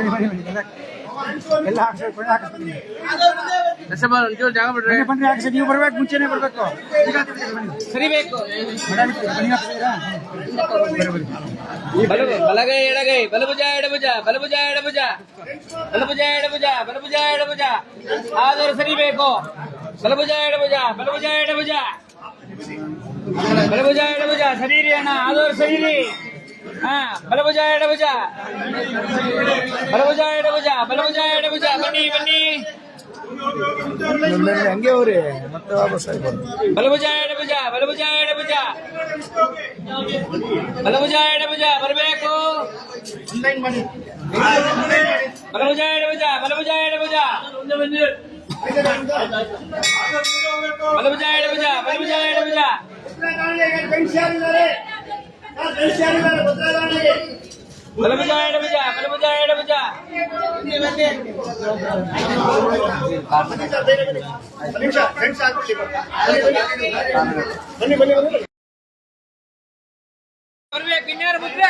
ಎಲ್ಲ ಹಾಕ್ಸ್ಬೇಕು ಕೊನೆ ಹಾಕಿಸ್ತೀನಿ ದಶಮಾಲ ಒಂಚೂರು ಜಾಗ ಬಿಡ್ರಿ ಬನ್ನಿ ಹಾಕಿಸಿ ನೀವು ಬರ್ಬೇಕು ಮುಂಚೆನೆ ಬರ್ಬೇಕು ಸರಿಬೇಕು ಬಲಗೈ ಎಡಗೈ ಬಲಭುಜ ಎಡಭುಜ ಬಲಭುಜ ಎಡಭುಜ ಬಲಭುಜ ಎಡಭುಜ ಬಲಭುಜ ಎಡಭುಜ ಆದರೂ ಸರಿಬೇಕು ಬಲಭುಜ ಎಡಭುಜ ಬಲಭುಜ ಎಡಭುಜ ಬಲಭುಜ ಎಡಭುಜ ಸರಿರಿ ಅಣ್ಣ ಆದರೂ ಸರಿರಿ பலபுஜா இடபுஜா பலபுஜா இடபுஜா பலபுஜா இடபுஜா பண்ணி பண்ணி ಹಂಗೆ ಅವ್ರಿ ಮತ್ತೆ ವಾಪಸ್ ಆಗಿ ಬಲಭುಜ ಎಡಭುಜ ಬಲಭುಜ ಎಡಭುಜ ಬಲಭುಜ ಎಡಭುಜ ಬರಬೇಕು ಬಲಭುಜ ಎಡಭುಜ ಬಲಭುಜ ಎಡಭುಜ ಬಲಭುಜ ಎಡಭುಜ ಬಲಭುಜ ಎಡಭುಜ ಬನ್ನಿ ಬನ್ನಿ ಬನ್ನಿ ಬರ್ಬೇಕು ಇನ್ಯಾರು ಮುದ್ರೆ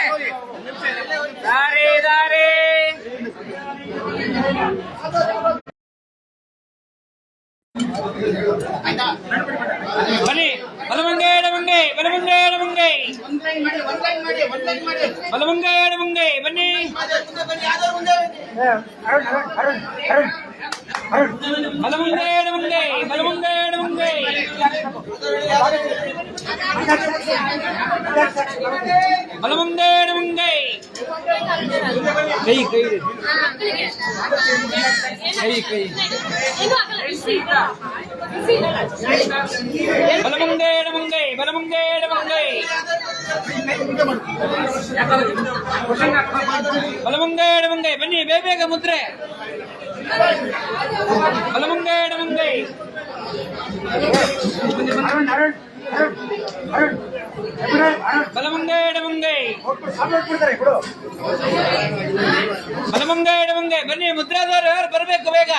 ದಾರಿ ದಾರಿ ಬನ್ನಿ ಬಲಮಂಗೆ ಎಡಮಂಗೆ ಬಲಮಂಗೆ ಎಡಮಂಗೆ ಬಲವಂಗೈ ಎಡವಂಗೈ ಬನ್ನಿ ಬಲವಂಗೈ ಎಡವಂಗೈ ಬಲವಂಗೈ ಎಡವಂಗೈ பலமுண்டே நமுண்டே கை கை கை கை பலமுண்டே நமுண்டே பலமுண்டே நமுண்டே பலமுண்டே நமுண்டே பண்ணி பேபேக முத்ரே பலமுண்டே நமுண்டே ಬಲಮಂಗೈ ಎಡಮಂಗೈ ಬಲಮಂಗೈ ಎಡಮಂಗೈ ಬನ್ನಿ ಮುದ್ರಾದವರು ಯಾರು ಬರಬೇಕು ಬೇಗ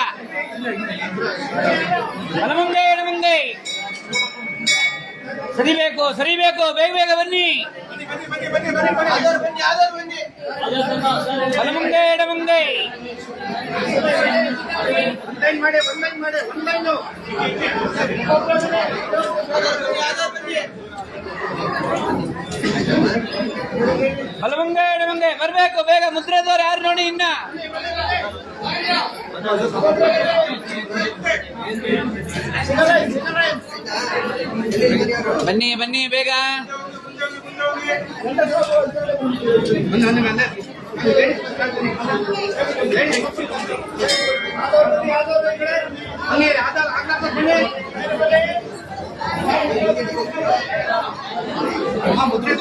ಸರಿ ಬೇಕು ಸರಿ ಬೇಕು ಬೇಗ ಬೇಗ ಬನ್ನಿ ಬಲಮಂಗೈ ಎಡಮಂಗೈ ಮಾಡಿ ಮಾಡಿ ಬಲವಂಗೆ ಎಡವಂಗೆ ಬರಬೇಕು ಬೇಗ ಮುದ್ರೆ ದೋರ್ ಯಾರು ನೋಡಿ ಇನ್ನ ಬನ್ನಿ ಬನ್ನಿ ಬೇಗ ಮುದ್ರೆ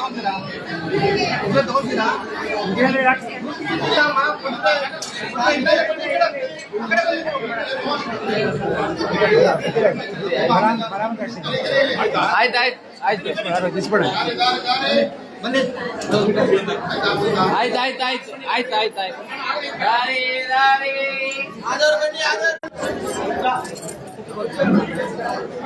ಆಯ್ತು ಆಯ್ತು ಆಯ್ತು ಇಸ್ಬಿಡ ಆಯ್ತು ಆಯ್ತು ಆಯ್ತು ಆಯ್ತು ಆಯ್ತು ಆಯ್ತು ದಾರಿ ದಾರಿ ಆಧಾರ್ ಬನ್ನಿ ಆಧಾರ್